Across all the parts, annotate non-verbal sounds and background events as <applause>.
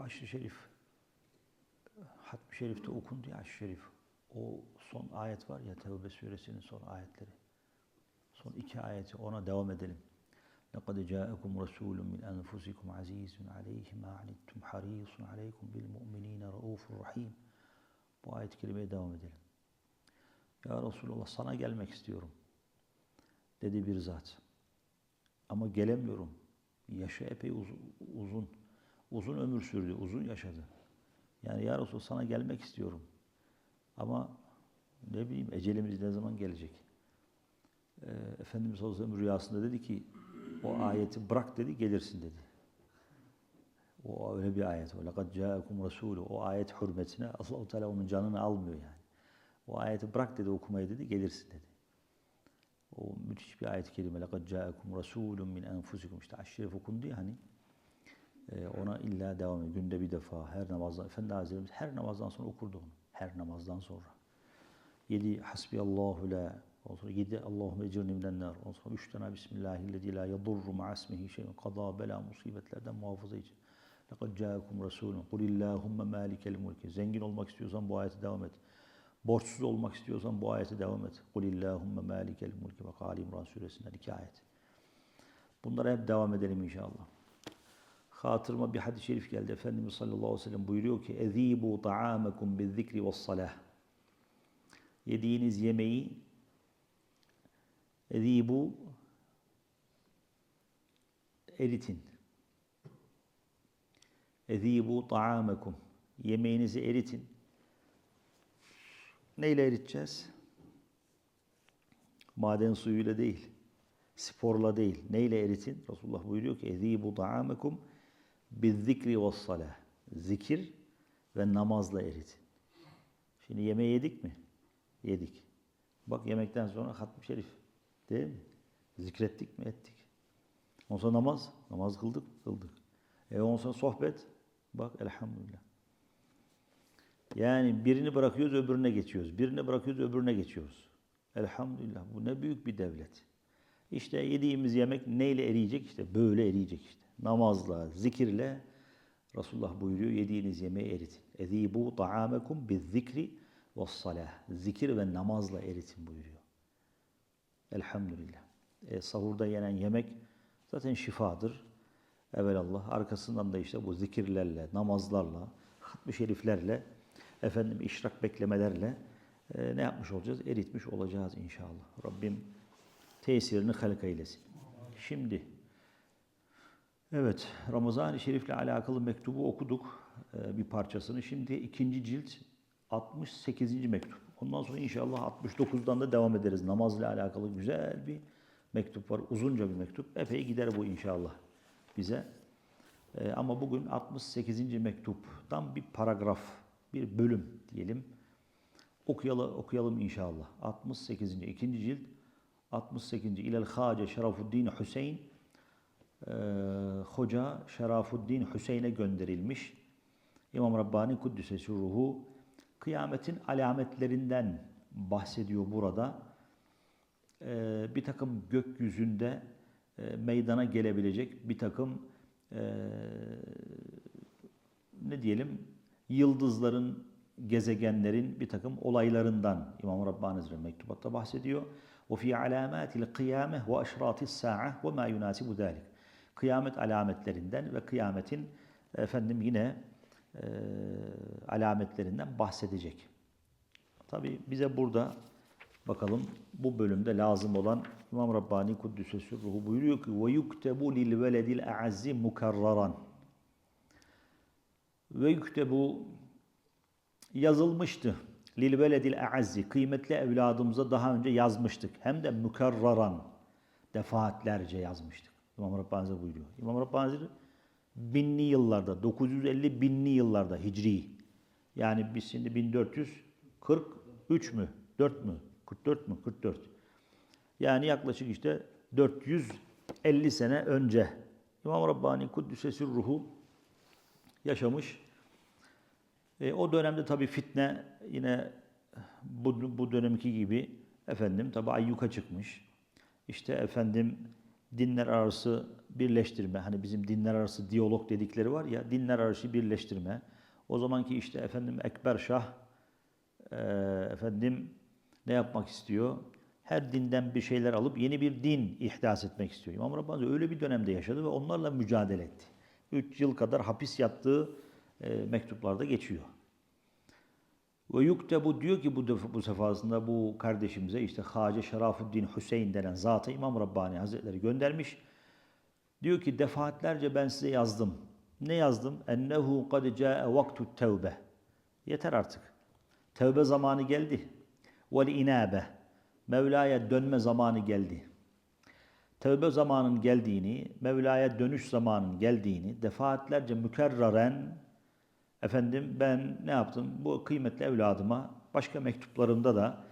Haşr-ı Şerif, Hatmi Şerif'te okundu ya Haşr-ı Şerif. O son ayet var ya Tevbe suresinin son ayetleri. Son iki ayeti ona devam edelim. لَقَدْ جَاءَكُمْ رَسُولٌ مِّنْ أَنْفُسِكُمْ عَزِيزٌ عَلَيْهِ مَا عَنِتُّمْ حَرِيصٌ عَلَيْكُمْ بِالْمُؤْمِنِينَ رَؤُوفٌ رَحِيمٌ Bu ayet-i kerimeye devam edelim. Ya Resulallah sana gelmek istiyorum. Dedi bir zat. Ama gelemiyorum. Yaşı epey uzun, uzun. uzun ömür sürdü, uzun yaşadı. Yani ya Resul sana gelmek istiyorum. Ama ne bileyim ecelimiz ne zaman gelecek? Ee, Efendimiz Aleyhisselam rüyasında dedi ki o ayeti bırak dedi gelirsin dedi. O öyle bir ayet. O lekad ca'akum rasulü. O ayet hürmetine Allahu Teala onun canını almıyor yani. O ayeti bırak dedi okumayı dedi gelirsin dedi. O müthiş bir ayet-i kerime. Lekad ca'akum rasulun min enfusikum. İşte aşşerif okundu ya hani. Ee, ona illa devam ediyor. Günde bir defa her namazdan. Efendi Hazretlerimiz her namazdan sonra okurdu onu. Her namazdan sonra. Yedi hasbiyallahu la. Ondan sonra yedi Allahümme ecirni minen nar. Ondan sonra üç tane Bismillahillezî la yadurru ma'asmihi şeyun. Kaza bela musibetlerden muhafaza için. لَقَدْ جَاءَكُمْ رَسُولٌ قُلِ اللّٰهُمَّ مَالِكَ الْمُلْكِ Zengin olmak istiyorsan bu ayete devam et. Borçsuz olmak istiyorsan bu ayete devam et. قُلِ اللّٰهُمَّ مَالِكَ الْمُلْكِ Bak Ali İmran suresinden iki ayet. Bunlara hep devam edelim inşallah. Hatırıma bir hadis-i şerif geldi. Efendimiz sallallahu aleyhi ve sellem buyuruyor ki اَذ۪يبُوا طَعَامَكُمْ بِالذِّكْرِ وَالصَّلَاةِ Yediğiniz yemeği اَذ۪يبُوا eritin. اَذ۪يبُوا طَعَامَكُمْ Yemeğinizi eritin. Neyle eriteceğiz? Maden suyuyla değil, sporla değil. Neyle eritin? Resulullah buyuruyor ki اَذ۪يبُوا bizzikri ve salah. Zikir ve namazla eritin. Şimdi yemeği yedik mi? Yedik. Bak yemekten sonra hatm şerif. Değil mi? Zikrettik mi? Ettik. Ondan sonra namaz. Namaz kıldık? Kıldık. E ondan sonra sohbet. Bak elhamdülillah. Yani birini bırakıyoruz öbürüne geçiyoruz. Birini bırakıyoruz öbürüne geçiyoruz. Elhamdülillah bu ne büyük bir devlet. İşte yediğimiz yemek neyle eriyecek? İşte böyle eriyecek işte. Namazla, zikirle Resulullah buyuruyor yediğiniz yemeği eritin. Ezibu ta'amekum bizzikri ve salah. Zikir ve namazla eritin buyuruyor. Elhamdülillah. E, sahurda yenen yemek zaten şifadır. Evelallah. Arkasından da işte bu zikirlerle, namazlarla, hatmi şeriflerle, efendim işrak beklemelerle e, ne yapmış olacağız? Eritmiş olacağız inşallah. Rabbim tesirini halk eylesin. Şimdi evet Ramazan-ı Şerif'le alakalı mektubu okuduk e, bir parçasını. Şimdi ikinci cilt 68. mektup. Ondan sonra inşallah 69'dan da devam ederiz. Namazla alakalı güzel bir mektup var. Uzunca bir mektup. Epey gider bu inşallah bize. E, ama bugün 68. mektuptan bir paragraf, bir bölüm diyelim. Okuyalım, okuyalım inşallah. 68. ikinci cilt 68. İlel Hace Şerafuddin Hüseyin e, Hoca Şerafuddin Hüseyin'e gönderilmiş. İmam Rabbani Kuddüsesi Ruhu kıyametin alametlerinden bahsediyor burada. E, bir takım gökyüzünde e, meydana gelebilecek bir takım e, ne diyelim yıldızların, gezegenlerin bir takım olaylarından İmam Rabbani Hazretleri mektubatta bahsediyor. وفي علامات القيامة وأشراط الساعة وما يناسب ذلك. Kıyamet alametlerinden ve kıyametin efendim yine e, alametlerinden bahsedecek. Tabi bize burada bakalım bu bölümde lazım olan İmam Rabbani Kuddüsesi Ruhu buyuruyor ki lil veledil a'azzi mukarraran ve yazılmıştı lil veledil kıymetli evladımıza daha önce yazmıştık. Hem de mükerraran defaatlerce yazmıştık. İmam Rabbani buyuruyor. İmam Rabbani binli yıllarda 950 binli yıllarda hicri yani biz şimdi 1443 mü 4 mü 44 mü 44 yani yaklaşık işte 450 sene önce İmam Rabbani Kuddüsesi Ruhu yaşamış. E, o dönemde tabi fitne yine bu, bu dönemki gibi efendim tabi ayyuka çıkmış. İşte efendim dinler arası birleştirme, hani bizim dinler arası diyalog dedikleri var ya, dinler arası birleştirme. O zamanki işte efendim Ekber Şah eee, efendim ne yapmak istiyor? Her dinden bir şeyler alıp yeni bir din ihdas etmek istiyor. İmam Rabbani öyle bir dönemde yaşadı ve onlarla mücadele etti. Üç yıl kadar hapis yattığı eee, mektuplarda geçiyor. Ve yuktebu diyor ki bu, bu sefasında bu kardeşimize işte Hace Şerafuddin Hüseyin denen zatı İmam Rabbani Hazretleri göndermiş. Diyor ki defaatlerce ben size yazdım. Ne yazdım? Ennehu kad ca'e vaktu tevbe. Yeter artık. Tevbe zamanı geldi. Vel inabe. Mevla'ya dönme zamanı geldi. Tevbe zamanının geldiğini, Mevla'ya dönüş zamanının geldiğini defaatlerce mükerraren efendim ben ne yaptım? Bu kıymetli evladıma başka mektuplarımda da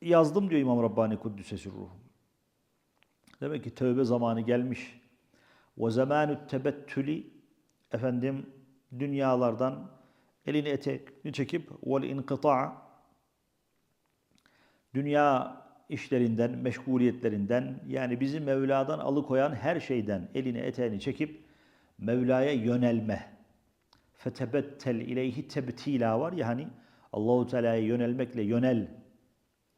yazdım diyor İmam Rabbani Kuddüsesi ruhu. Demek ki tövbe zamanı gelmiş. Ve zamanü tebettüli efendim dünyalardan elini eteğini çekip vel inkıta dünya işlerinden, meşguliyetlerinden yani bizi Mevla'dan alıkoyan her şeyden elini eteğini çekip Mevla'ya yönelme. Fetebettel ileyhi tebtila var ya hani Allahu Teala'ya yönelmekle yönel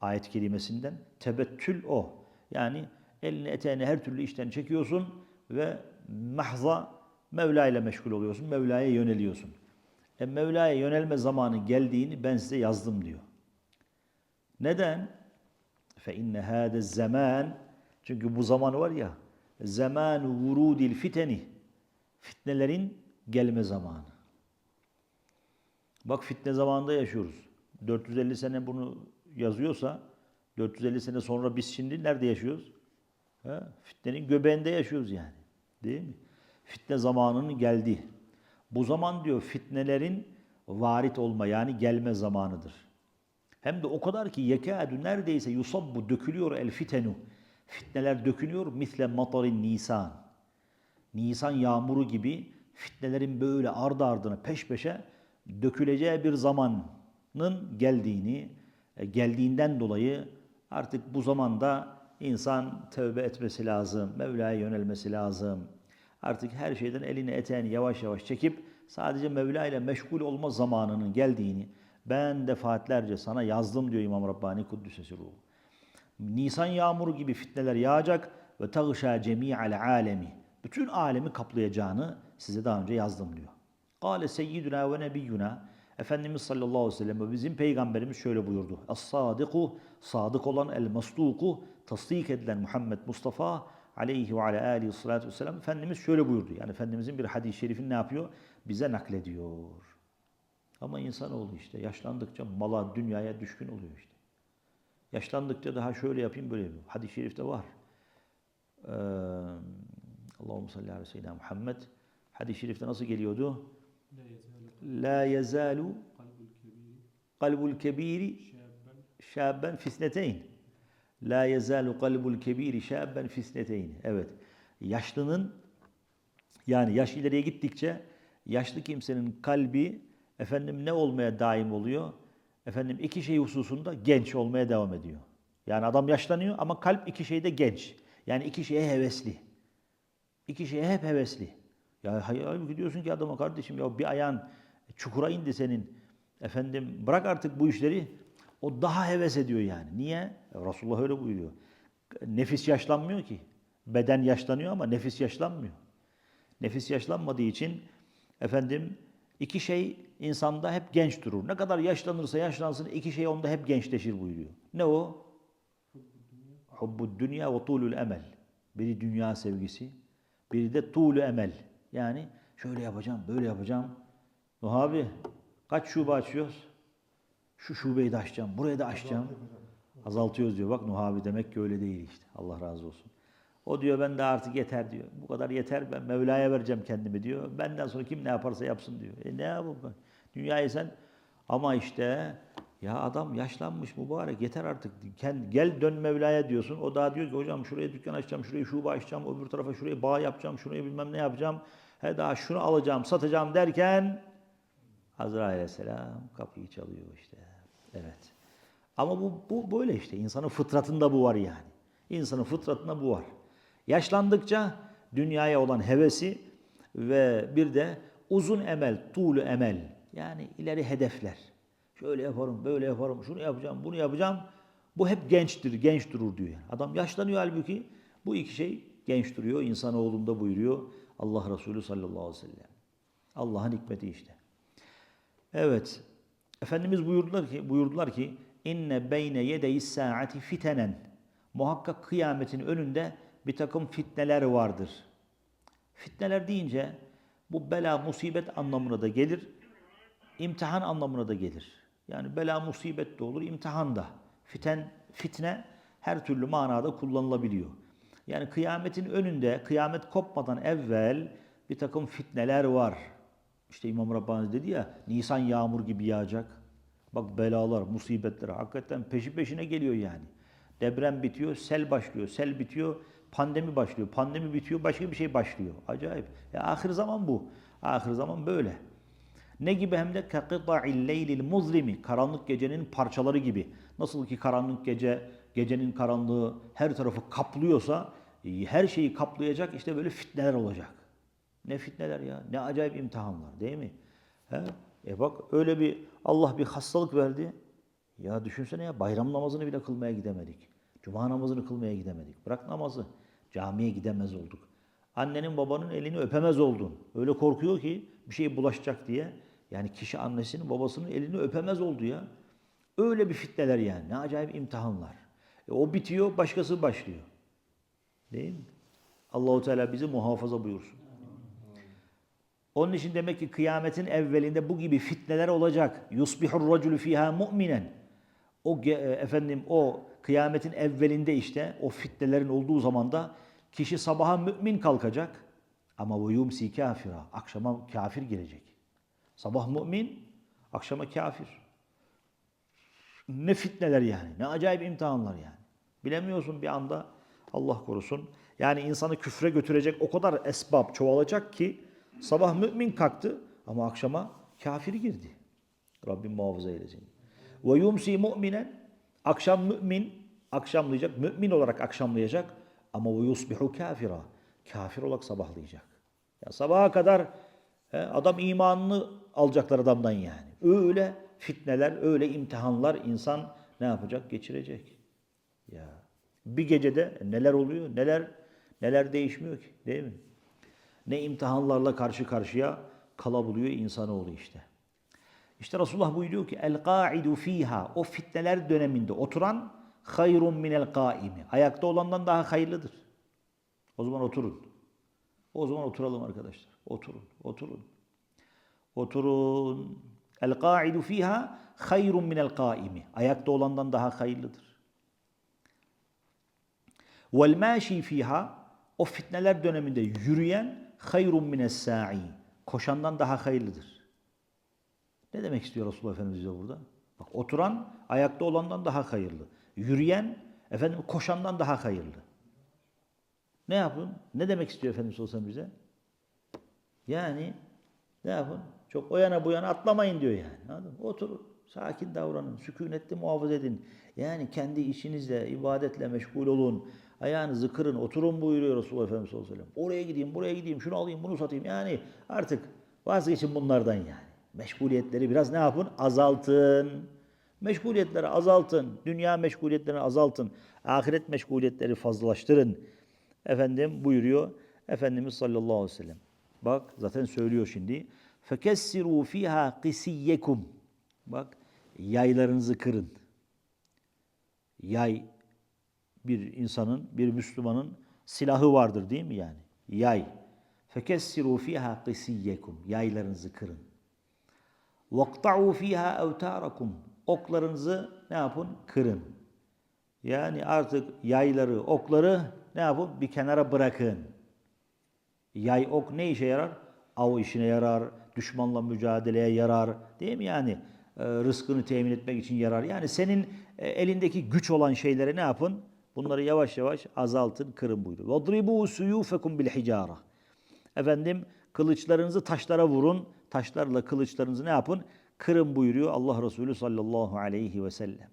ayet kelimesinden tebettül o. Yani elini eteğini her türlü işten çekiyorsun ve mahza Mevla ile meşgul oluyorsun. Mevla'ya yöneliyorsun. E Mevla'ya yönelme zamanı geldiğini ben size yazdım diyor. Neden? Fe inne hâde zaman çünkü bu zaman var ya zaman vurudil fiteni fitnelerin gelme zamanı. Bak fitne zamanında yaşıyoruz. 450 sene bunu yazıyorsa 450 sene sonra biz şimdi nerede yaşıyoruz? Ha? Fitnenin göbeğinde yaşıyoruz yani. Değil mi? Fitne zamanının geldi. Bu zaman diyor fitnelerin varit olma yani gelme zamanıdır. Hem de o kadar ki yekâdü neredeyse yusabbu dökülüyor el fitenu. Fitneler dökülüyor misle matarin nisan. Nisan yağmuru gibi fitnelerin böyle ardı ardına peş peşe döküleceği bir zamanın geldiğini, e, geldiğinden dolayı artık bu zamanda insan tövbe etmesi lazım, Mevla'ya yönelmesi lazım. Artık her şeyden elini eteğini yavaş yavaş çekip sadece Mevla ile meşgul olma zamanının geldiğini ben defaatlerce sana yazdım diyor İmam Rabbani Kuddüsesi Ruhu. Nisan yağmuru gibi fitneler yağacak ve tağşa cemi'al alemi. Bütün alemi kaplayacağını size daha önce yazdım diyor. Kale seyyiduna ve nebiyyuna Efendimiz sallallahu aleyhi ve sellem bizim peygamberimiz şöyle buyurdu. Es-sadiku, sadık olan el-masduku, tasdik edilen Muhammed Mustafa aleyhi ve ala alihi salatu vesselam Efendimiz şöyle buyurdu. Yani Efendimizin bir hadis-i şerifini ne yapıyor? Bize naklediyor. Ama insanoğlu işte yaşlandıkça mala, dünyaya düşkün oluyor işte. Yaşlandıkça daha şöyle yapayım böyle yapayım. Hadis-i şerifte var. Ee, Allahümme salli ve sellem Muhammed. Hadis-i şerifte nasıl geliyordu? La yezalu kalbul kebiri şabben fisneteyn. La yezalu kalbul kebiri şabben fisneteyn. Evet. Yaşlının yani yaş ileriye gittikçe yaşlı kimsenin kalbi efendim ne olmaya daim oluyor? Efendim iki şey hususunda genç olmaya devam ediyor. Yani adam yaşlanıyor ama kalp iki şeyde genç. Yani iki şeye hevesli. İki şeye hep hevesli. Ya hayır diyorsun ki adama kardeşim ya bir ayağın çukura indi senin. Efendim bırak artık bu işleri. O daha heves ediyor yani. Niye? Ya Resulullah öyle buyuruyor. Nefis yaşlanmıyor ki. Beden yaşlanıyor ama nefis yaşlanmıyor. Nefis yaşlanmadığı için efendim iki şey insanda hep genç durur. Ne kadar yaşlanırsa yaşlansın iki şey onda hep gençleşir buyuruyor. Ne o? Hubbud dünya ve tulul emel. Biri dünya sevgisi, biri de tuğlu emel. Yani şöyle yapacağım, böyle yapacağım. Nuh abi kaç şube açıyoruz? Şu şubeyi de açacağım, burayı da açacağım. Azaltıyoruz diyor. Bak Nuh abi demek ki öyle değil işte. Allah razı olsun. O diyor ben de artık yeter diyor. Bu kadar yeter ben Mevla'ya vereceğim kendimi diyor. Benden sonra kim ne yaparsa yapsın diyor. E ne yapalım? Dünyayı sen ama işte ya adam yaşlanmış mübarek yeter artık. Gel dön Mevla'ya diyorsun. O daha diyor ki hocam şuraya dükkan açacağım, şuraya şube açacağım, öbür tarafa şuraya bağ yapacağım, şuraya bilmem ne yapacağım. He daha şunu alacağım, satacağım derken Azrail aleyhisselam kapıyı çalıyor işte. Evet. Ama bu, bu böyle işte. İnsanın fıtratında bu var yani. İnsanın fıtratında bu var. Yaşlandıkça dünyaya olan hevesi ve bir de uzun emel, tuğlu emel yani ileri hedefler. Şöyle yaparım, böyle yaparım, şunu yapacağım, bunu yapacağım. Bu hep gençtir, genç durur diyor. yani. Adam yaşlanıyor halbuki bu iki şey genç duruyor. İnsanoğlunda buyuruyor Allah Resulü sallallahu aleyhi ve sellem. Allah'ın hikmeti işte. Evet. Efendimiz buyurdular ki buyurdular ki inne beyne yedeyi saati fitenen. Muhakkak kıyametin önünde bir takım fitneler vardır. Fitneler deyince bu bela musibet anlamına da gelir. imtihan anlamına da gelir. Yani bela musibet de olur, imtihan da. Fiten, fitne her türlü manada kullanılabiliyor. Yani kıyametin önünde, kıyamet kopmadan evvel bir takım fitneler var. İşte İmam Rabbani dedi ya, Nisan yağmur gibi yağacak. Bak belalar, musibetler hakikaten peşi peşine geliyor yani. Deprem bitiyor, sel başlıyor. Sel bitiyor, pandemi başlıyor. Pandemi bitiyor, başka bir şey başlıyor. Acayip. Ya ahir zaman bu. Ahir zaman böyle. Ne gibi hem de kaqita'il leylil muzlimi karanlık gecenin parçaları gibi. Nasıl ki karanlık gece gecenin karanlığı her tarafı kaplıyorsa e, her şeyi kaplayacak işte böyle fitneler olacak. Ne fitneler ya. Ne acayip imtihanlar değil mi? He? E bak öyle bir Allah bir hastalık verdi. Ya düşünsene ya bayram namazını bile kılmaya gidemedik. Cuma namazını kılmaya gidemedik. Bırak namazı. Camiye gidemez olduk. Annenin babanın elini öpemez oldun. Öyle korkuyor ki bir şey bulaşacak diye. Yani kişi annesinin babasının elini öpemez oldu ya. Öyle bir fitneler yani. Ne acayip imtihanlar. E o bitiyor, başkası başlıyor. Değil mi? Allahu Teala bizi muhafaza buyursun. Onun için demek ki kıyametin evvelinde bu gibi fitneler olacak. Yusbihur raculu fiha mu'minen. O e, efendim o kıyametin evvelinde işte o fitnelerin olduğu zamanda kişi sabaha mümin kalkacak ama ve kafira. Akşama kafir gelecek. Sabah mümin, akşama kafir. Ne fitneler yani. Ne acayip imtihanlar yani. Bilemiyorsun bir anda Allah korusun. Yani insanı küfre götürecek o kadar esbab çoğalacak ki sabah mümin kalktı ama akşama kafir girdi. Rabbim muhafaza eylesin. Ve yumsi mu'minen akşam mümin akşamlayacak. Mümin olarak akşamlayacak ama ve yusbihu kafira. Kafir olarak sabahlayacak. Ya sabaha kadar adam imanını alacaklar adamdan yani. Öyle fitneler, öyle imtihanlar insan ne yapacak? Geçirecek. Ya bir gecede neler oluyor? Neler neler değişmiyor ki, değil mi? Ne imtihanlarla karşı karşıya kalabiliyor insanoğlu işte. İşte Resulullah buyuruyor ki el qaidu fiha o fitneler döneminde oturan hayrun minel kaimi. Ayakta olandan daha hayırlıdır. O zaman oturun. O zaman oturalım arkadaşlar. Oturun, oturun. Oturun. El qaidu fiha hayrun minel kaimi. Ayakta olandan daha hayırlıdır. Vel maşi fiha o fitneler döneminde yürüyen hayrun mines sa'i. Koşandan daha hayırlıdır. Ne demek istiyor Resulullah Efendimiz bize burada? Bak oturan ayakta olandan daha hayırlı. Yürüyen efendim koşandan daha hayırlı. Ne yapın? Ne demek istiyor Efendimiz olsan bize? Yani ne yapın? Çok o yana bu yana atlamayın diyor yani. Anladın mı? Oturun. Sakin davranın. Sükunetli muhafaza edin. Yani kendi işinizle, ibadetle meşgul olun. Ayağınızı kırın, oturun buyuruyor Resulullah Efendimiz sallallahu aleyhi ve sellem. Oraya gideyim, buraya gideyim, şunu alayım, bunu satayım. Yani artık vazgeçin bunlardan yani. Meşguliyetleri biraz ne yapın? Azaltın. Meşguliyetleri azaltın. Dünya meşguliyetlerini azaltın. Ahiret meşguliyetleri fazlalaştırın. Efendim buyuruyor Efendimiz sallallahu aleyhi ve sellem. Bak zaten söylüyor şimdi. Fekessiru fiha qisiyyekum. Bak yaylarınızı kırın. Yay bir insanın, bir Müslümanın silahı vardır değil mi yani? Yay. Fekessiru fiha qisiyyekum. Yaylarınızı kırın. وَقْطَعُوا ف۪يهَا اَوْتَارَكُمْ Oklarınızı ne yapın? Kırın. Yani artık yayları, okları ne yapın? Bir kenara bırakın. Yay, ok ne işe yarar? Av işine yarar, düşmanla mücadeleye yarar. Değil mi yani? E, rızkını temin etmek için yarar. Yani senin e, elindeki güç olan şeyleri ne yapın? Bunları yavaş yavaş azaltın, kırın buyuruyor. وَضْرِبُوا سُيُوفَكُمْ بِالْحِجَارَةِ Efendim kılıçlarınızı taşlara vurun. Taşlarla kılıçlarınızı ne yapın? Kırın buyuruyor Allah Resulü sallallahu aleyhi ve sellem.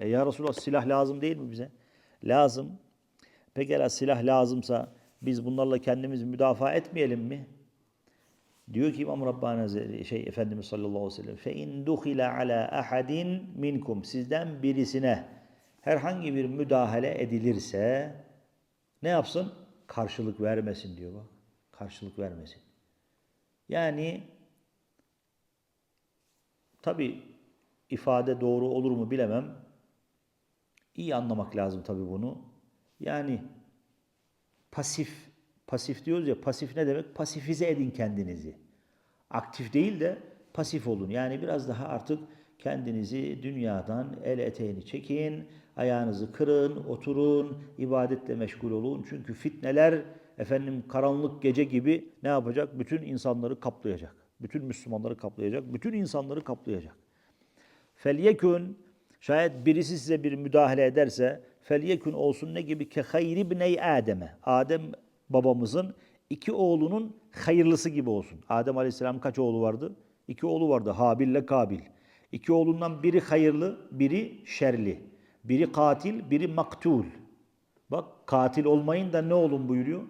E ya Resulallah silah lazım değil mi bize? Lazım. Pekala silah lazımsa biz bunlarla kendimizi müdafaa etmeyelim mi? Diyor ki İmam Rabbani Hazretleri, şey Efendimiz sallallahu aleyhi ve sellem fe in dukhila ala ahadin minkum sizden birisine herhangi bir müdahale edilirse ne yapsın? Karşılık vermesin diyor bak. Karşılık vermesin. Yani tabi ifade doğru olur mu bilemem. İyi anlamak lazım tabi bunu. Yani pasif pasif diyoruz ya pasif ne demek? Pasifize edin kendinizi. Aktif değil de pasif olun. Yani biraz daha artık kendinizi dünyadan el eteğini çekin, ayağınızı kırın, oturun, ibadetle meşgul olun. Çünkü fitneler efendim karanlık gece gibi ne yapacak? Bütün insanları kaplayacak. Bütün Müslümanları kaplayacak. Bütün insanları kaplayacak. Felyekün şayet birisi size bir müdahale ederse felyekün olsun ne gibi ke hayri ibney Adem'e. Adem babamızın iki oğlunun hayırlısı gibi olsun. Adem Aleyhisselam kaç oğlu vardı? İki oğlu vardı. Habil ile Kabil. İki oğlundan biri hayırlı, biri şerli. Biri katil, biri maktul. Bak katil olmayın da ne olun buyuruyor?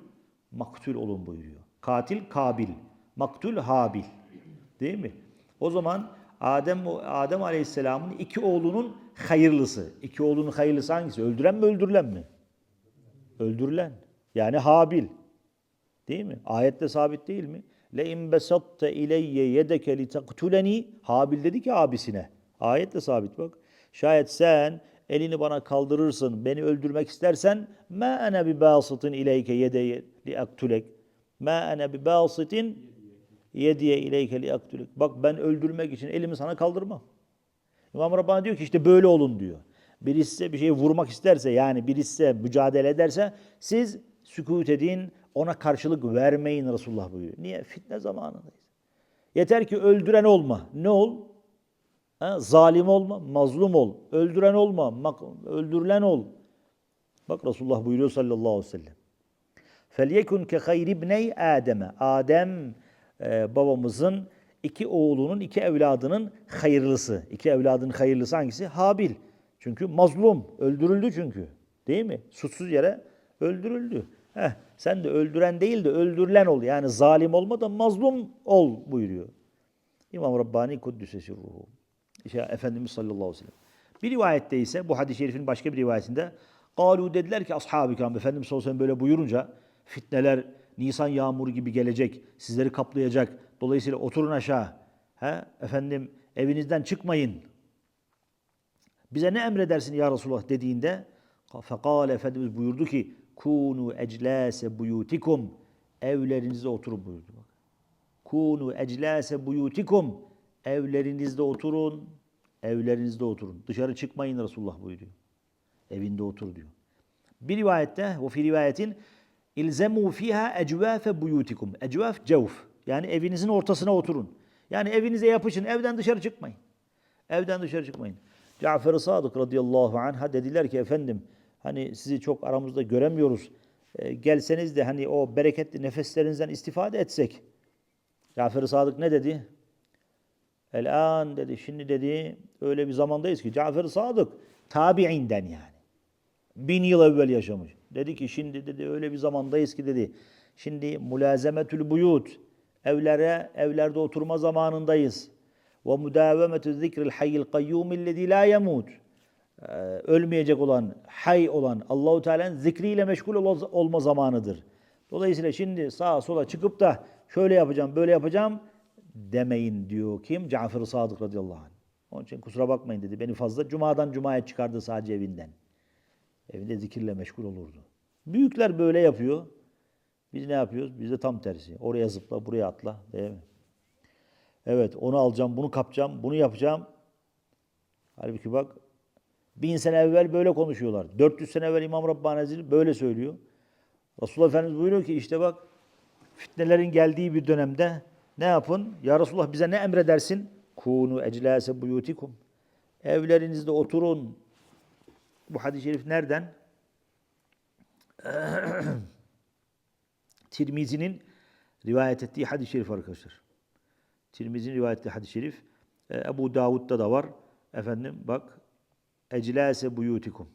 Maktul olun buyuruyor. Katil Kabil, maktul Habil. Değil mi? O zaman Adem Adem Aleyhisselam'ın iki oğlunun hayırlısı. İki oğlunun hayırlısı hangisi? Öldüren mi öldürülen mi? Öldürülen. Yani Habil. Değil mi? Ayette sabit değil mi? Le in besatta ileyye yedeke li taktuleni Habil dedi ki abisine. Ayette sabit bak. Şayet sen elini bana kaldırırsın, beni öldürmek istersen ma ana bi basitin ileyke yedeye li aktulek. Ma ana bi basitin yediye ileyke li aktulek. Bak ben öldürmek için elimi sana kaldırmam. İmam Rabbani diyor ki işte böyle olun diyor. Birisi bir şeyi vurmak isterse yani birisi mücadele ederse siz sükut edin ona karşılık vermeyin Resulullah buyuruyor. Niye? Fitne zamanındayız. Yeter ki öldüren olma. Ne ol? Ha, zalim olma, mazlum ol. Öldüren olma, mak- öldürülen ol. Bak Resulullah buyuruyor sallallahu aleyhi ve sellem. فَلْيَكُنْ كَخَيْرِ ibney Adem'e. Adem e, babamızın iki oğlunun, iki evladının hayırlısı. İki evladının hayırlısı hangisi? Habil. Çünkü mazlum, öldürüldü çünkü. Değil mi? Suçsuz yere öldürüldü. Heh, sen de öldüren değil de öldürülen ol. Yani zalim olma da mazlum ol buyuruyor. İmam Rabbani Kuddüsesi ruhu. İşte Efendimiz sallallahu aleyhi ve sellem. Bir rivayette ise bu hadis-i şerifin başka bir rivayetinde Kalu dediler ki ashab-ı kiram Efendimiz sallallahu aleyhi ve sellem böyle buyurunca fitneler Nisan yağmuru gibi gelecek, sizleri kaplayacak. Dolayısıyla oturun aşağı. He? Efendim evinizden çıkmayın. Bize ne emredersin ya Resulullah dediğinde fekale Efendimiz buyurdu ki kunu eclase buyutikum evlerinizde oturun buyurdu. Kunu eclase buyutikum evlerinizde oturun. Evlerinizde oturun. Dışarı çıkmayın Resulullah buyuruyor. Evinde otur diyor. Bir rivayette o fi rivayetin ilzemu fiha ecvafe buyutikum. Ecvaf cevf. Yani evinizin ortasına oturun. Yani evinize yapışın. Evden dışarı çıkmayın. Evden dışarı çıkmayın. Cafer-i Sadık radıyallahu anh'a dediler ki efendim hani sizi çok aramızda göremiyoruz. E, gelseniz de hani o bereketli nefeslerinizden istifade etsek. Cafer-i Sadık ne dedi? El-an dedi. Şimdi dedi öyle bir zamandayız ki Cafer-i Sadık tabi'inden yani. Bin yıl evvel yaşamış. Dedi ki şimdi dedi öyle bir zamandayız ki dedi. Şimdi mülazemetül buyut. Evlere, evlerde oturma zamanındayız. Ve mudavemetü zikril hayyil kayyum illezî la yemut. Ee, Ölmeyecek olan, hay olan Allahu Teala'nın zikriyle meşgul ol- olma zamanıdır. Dolayısıyla şimdi sağa sola çıkıp da şöyle yapacağım, böyle yapacağım demeyin diyor kim? Cafer-i Sadık radıyallahu anh. Onun için kusura bakmayın dedi. Beni fazla cumadan cumaya çıkardı sadece evinden. Evinde zikirle meşgul olurdu. Büyükler böyle yapıyor. Biz ne yapıyoruz? Biz de tam tersi. Oraya zıpla, buraya atla. Değil mi? Evet, onu alacağım, bunu kapacağım, bunu yapacağım. Halbuki bak, bin sene evvel böyle konuşuyorlar. 400 sene evvel İmam Rabbani Hazretleri böyle söylüyor. Resulullah Efendimiz buyuruyor ki işte bak, fitnelerin geldiği bir dönemde ne yapın? Ya Resulullah bize ne emredersin? Kunu eclase buyutikum. Evlerinizde oturun. Bu hadis-i şerif nereden? <clears throat> Tirmizi'nin rivayet ettiği hadis-i şerif arkadaşlar. Tirmizi'nin rivayet ettiği hadis-i şerif. E, Ebu Davud'da da var. Efendim bak. Eclase buyutikum.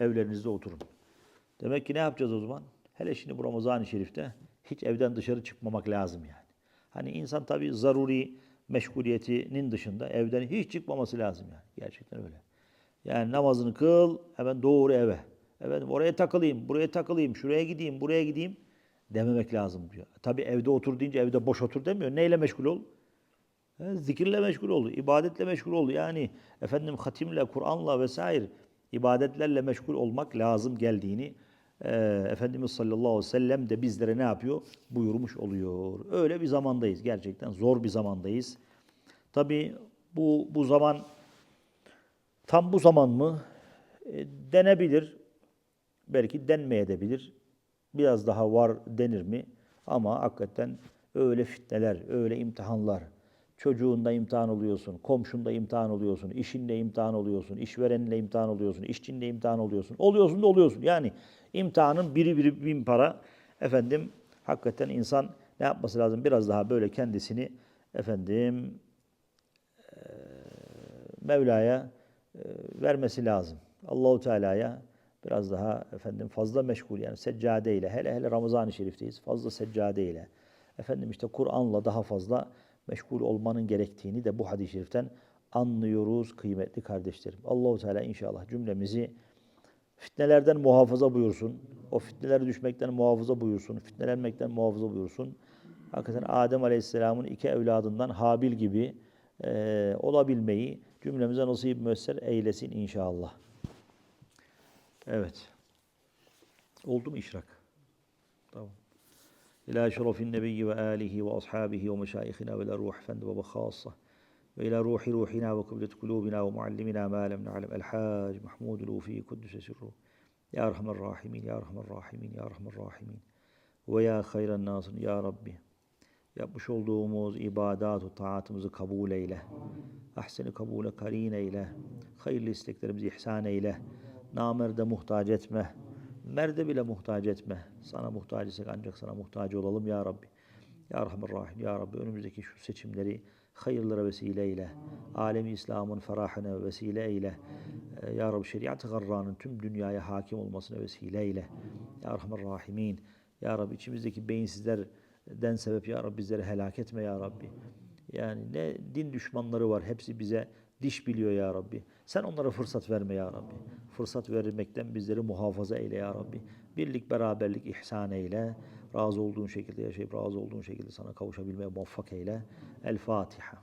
Evlerinizde oturun. Demek ki ne yapacağız o zaman? Hele şimdi bu Ramazan-ı Şerif'te hiç evden dışarı çıkmamak lazım yani. Hani insan tabii zaruri meşguliyetinin dışında evden hiç çıkmaması lazım yani. Gerçekten öyle. Yani namazını kıl, hemen doğru eve. Efendim oraya takılayım, buraya takılayım, şuraya gideyim, buraya gideyim dememek lazım diyor. Tabii evde otur deyince evde boş otur demiyor. Neyle meşgul ol? Zikirle meşgul oldu, ibadetle meşgul oldu. Yani efendim hatimle, Kur'an'la vesaire ibadetlerle meşgul olmak lazım geldiğini e, Efendimiz sallallahu aleyhi ve sellem de bizlere ne yapıyor? Buyurmuş oluyor. Öyle bir zamandayız. Gerçekten zor bir zamandayız. Tabii bu, bu zaman tam bu zaman mı? E, denebilir. Belki denmeyebilir. Biraz daha var denir mi? Ama hakikaten öyle fitneler, öyle imtihanlar. Çocuğunda imtihan oluyorsun, komşunda imtihan oluyorsun, işinle imtihan oluyorsun, işvereninle imtihan oluyorsun, işçinle imtihan oluyorsun. Oluyorsun da oluyorsun. Yani imtihanın biri biri bin para. Efendim hakikaten insan ne yapması lazım? Biraz daha böyle kendisini efendim eee, Mevla'ya eee, vermesi lazım. Allahu Teala'ya biraz daha efendim fazla meşgul yani seccade ile hele hele Ramazan-ı Şerif'teyiz. Fazla seccade ile efendim işte Kur'an'la daha fazla meşgul olmanın gerektiğini de bu hadis-i şeriften anlıyoruz kıymetli kardeşlerim. Allahu Teala inşallah cümlemizi fitnelerden muhafaza buyursun. O fitnelere düşmekten muhafaza buyursun. Fitnelenmekten muhafaza buyursun. Hakikaten Adem Aleyhisselam'ın iki evladından Habil gibi eee, olabilmeyi cümlemize nasip müesser eylesin inşallah. Evet. Oldu mu işrak? Tamam. İlâ şerefin nebiyyi ve âlihi ve ashabihi ve meşâihina ve ilâ ruh efendi ve khâssah. Ve ilâ ruhi ruhina ve kıblet kulûbina ve muallimina mâ lem na'lem. El-Hâc Mahmud Lufi Kuddüse sirruh. Ya Rahman Rahimin, Ya Rahman Rahimin, Ya Rahman Rahimin. Ve Ya hayran nasın, Ya Rabbi. Yapmış olduğumuz ibadat-ı taatımızı kabul eyle. Ahseni kabule karin eyle. Hayırlı isteklerimizi ihsan eyle. Namerde muhtaç etme. Merde bile muhtaç etme. Sana muhtaç isek ancak sana muhtaç olalım ya Rabbi. Ya Rahman Rahim, Ya Rabbi önümüzdeki şu seçimleri hayırlara vesile eyle. Alemi İslam'ın ferahına vesile eyle. Ee, Ya Rabbi şeriat-ı garranın tüm dünyaya hakim olmasına vesile eyle. Ya Rahman Rahimin. Ya Rabbi içimizdeki beyinsizlerden sebep Ya Rabbi bizleri helak etme Ya Rabbi. Yani ne din düşmanları var hepsi bize diş biliyor Ya Rabbi. Sen onlara fırsat verme Ya Rabbi. Fırsat vermekten bizleri muhafaza eyle Ya Rabbi. Birlik, beraberlik ihsan eyle. Razı olduğun şekilde yaşayıp razı olduğun şekilde sana kavuşabilmeye muvaffak eyle. El Fatiha.